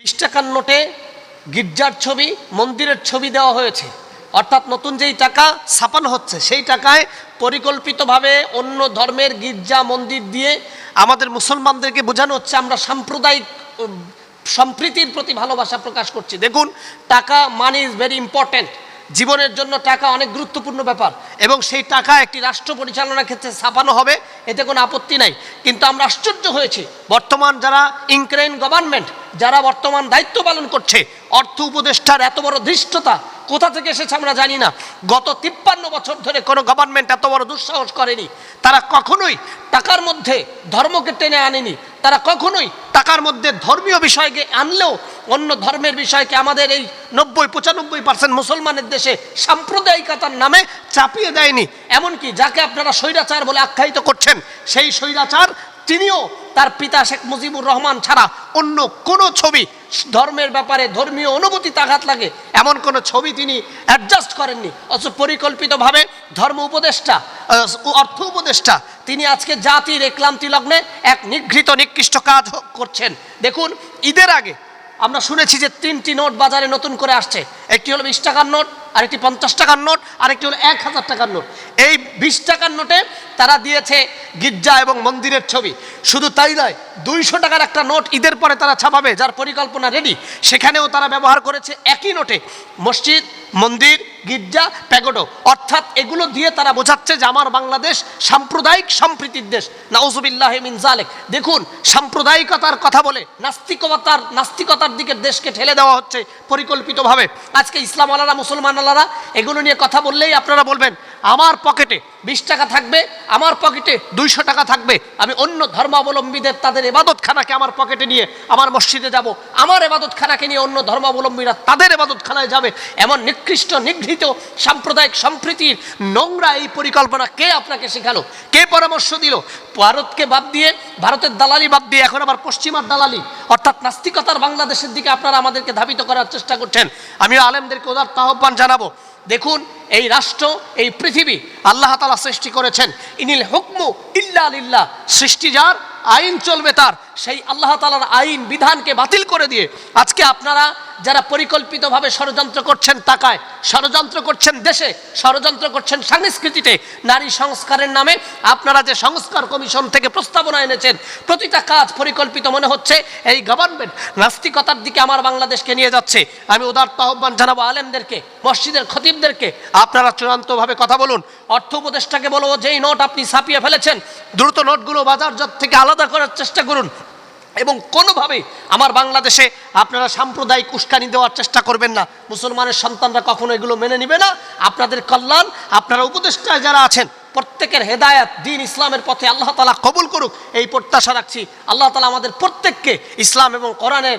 বিশ টাকার নোটে গির্জার ছবি, মন্দিরের ছবি দেওয়া হয়েছে। অর্থাৎ নতুন যেই টাকা ছাপানো হচ্ছে, সেই টাকায় পরিকল্পিতভাবে অন্য ধর্মের গির্জা, মন্দির দিয়ে আমাদের মুসলমানদেরকে বোঝানো হচ্ছে, আমরা সাম্প্রদায়িক সম্প্রীতির প্রতি ভালোবাসা প্রকাশ করছি। দেখুন, টাকা মানি ইজ ভেরি ইম্পর্ট্যান্ট জীবনের জন্য টাকা অনেক গুরুত্বপূর্ণ ব্যাপার। এবং সেই টাকা একটি রাষ্ট্র পরিচালনার ক্ষেত্রে ছাপানো হবে, এতে কোনো আপত্তি নাই। কিন্তু আমরা আশ্চর্য হয়েছি। বর্তমান যারা ইউক্রেন গভর্নমেন্ট যারা বর্তমান দায়িত্ব পালন করছে, অর্থ উপদেষ্টার এত বড় ধৃষ্টতা, কোথা থেকে এসেছে আমরা জানি না। গত তিপ্পান্ন বছর ধরে কোনো গভর্নমেন্ট এত বড় দুঃসাহস করেনি। তারা কখনোই টাকার মধ্যে ধর্মকে টেনে আনেনি। তারা কখনোই টাকার মধ্যে ধর্মীয় বিষয়কে আনলেও অন্য ধর্মের বিষয়কে আমাদের এই নব্বই, পঁচানব্বই পার্সেন্ট মুসলমানের দেশে সাম্প্রদায়িকতার নামে চাপিয়ে দেয়নি। এমনকি যাকে আপনারা স্বৈরাচার বলে আখ্যায়িত করছেন, সেই স্বৈরাচার তিনিও তার পিতা শেখ মুজিবুর রহমান ছাড়া অন্য কোনো ছবি ধর্মের ব্যাপারে ধর্মীয় অনুভূতি তাঘাত লাগে, এমন কোনো ছবি তিনি অ্যাডজাস্ট করেননি। অথচ পরিকল্পিতভাবে ধর্ম উপদেষ্টা অর্থ উপদেষ্টা, তিনি আজকে জাতির ক্লান্তি লগ্নে এক নিগৃহীত, নিকৃষ্ট কাজ করছেন। দেখুন, ঈদের আগে আমরা শুনেছি যে তিনটি নোট বাজারে নতুন করে আসছে। একটি হলো বিশ টাকার নোট আরেকটি পঞ্চাশ টাকার নোট, আরেকটি হলো এক হাজার টাকার নোট। এই বিশ টাকার নোটে তারা দিয়েছে গির্জা এবং মন্দিরের ছবি। শুধু তাই নয়, দুইশো টাকার একটা নোট ঈদের পরে তারা ছাপাবে, যার পরিকল্পনা রেডি সেখানেও তারা ব্যবহার করেছে একই নোটে, মসজিদ, মন্দির, গির্জা, প্যাগোডো। অর্থাৎ এগুলো দিয়ে তারা বোঝাচ্ছে যে আমার বাংলাদেশ সাম্প্রদায়িক সম্প্রীতির দেশ। নাউজুবিল্লাহ মিন জালেক দেখুন, সাম্প্রদায়িকতার কথা বলে নাস্তিকতার নাস্তিকতার দিকে দেশকে ঠেলে দেওয়া হচ্ছে পরিকল্পিতভাবে। আজকে ইসলাম আলারা মুসলমান আলারা এগুলো নিয়ে কথা বললেই আপনারা বলবেন আমার পকেটে বিশ টাকা থাকবে, আমার পকেটে দুইশো টাকা থাকবে। আমি অন্য ধর্মাবলম্বীদের তাদের এবাদতখানাকে আমার পকেটে নিয়ে আমার মসজিদে যাব, আমার এবাদতখানাকে নিয়ে অন্য ধর্মাবলম্বীরা তাদের এবাদতখানায় যাবে। এমন নিকৃষ্ট, নিগৃহীত, সাম্প্রদায়িক সম্প্রীতির নোংরা এই পরিকল্পনা কে আপনাকে শেখালো? কে পরামর্শ দিল? ভারতকে বাদ দিয়ে, ভারতের দালালি বাদ দিয়ে, এখন আবার পশ্চিমার দালালি, অর্থাৎ নাস্তিকতার বাংলাদেশের দিকে আপনারা আমাদেরকে ধাবিত করার চেষ্টা করছেন। আমি আলেমদেরকে ওদার আহ্বান জানাব। দেখুন, এই রাষ্ট্র, এই পৃথিবী আল্লাহ তালা সৃষ্টি করেছেন। ইনিল হুকমু ইল্লা সৃষ্টি যার, আইন চলবে তার। সেই আল্লাহ তালার আইন, বিধানকে বাতিল করে দিয়ে আজকে আপনারা যারা পরিকল্পিতভাবে ষড়যন্ত্র করছেন টাকায় ষড়যন্ত্র করছেন দেশে, ষড়যন্ত্র করছেন সংস্কৃতিতে, নারী সংস্কারের নামে আপনারা যে সংস্কার কমিশন থেকে প্রস্তাবনা এনেছেন, প্রতিটা কাজ পরিকল্পিত মনে হচ্ছে এই গভর্নমেন্ট নাস্তিকতার দিকে আমার বাংলাদেশকে নিয়ে যাচ্ছে। আমি উদার্ত আহ্বান জানাব আলেমদেরকে, মসজিদের খতিবদেরকে, আপনারা চূড়ান্তভাবে কথা বলুন। অর্থ উপদেষ্টাকে বলব, যেই নোট আপনি ছাপিয়ে ফেলেছেন, দ্রুত নোটগুলো বাজারজাত থেকে আলাদা করার চেষ্টা করুন। এবং কোনোভাবে আমার বাংলাদেশে আপনারা সাম্প্রদায়িক উস্কানি দেওয়ার চেষ্টা করবেন না। মুসলমানের সন্তানরা কখনো এগুলো মেনে নিবে না। আপনাদের কল্যাণ, আপনারা উপদেষ্টায় যারা আছেন, প্রত্যেকের হেদায়াত দিন ইসলামের পথে আল্লাহ তালা কবুল করুক, এই প্রত্যাশা রাখছি। আল্লাহ তালা আমাদের প্রত্যেককে ইসলাম এবং কোরআনের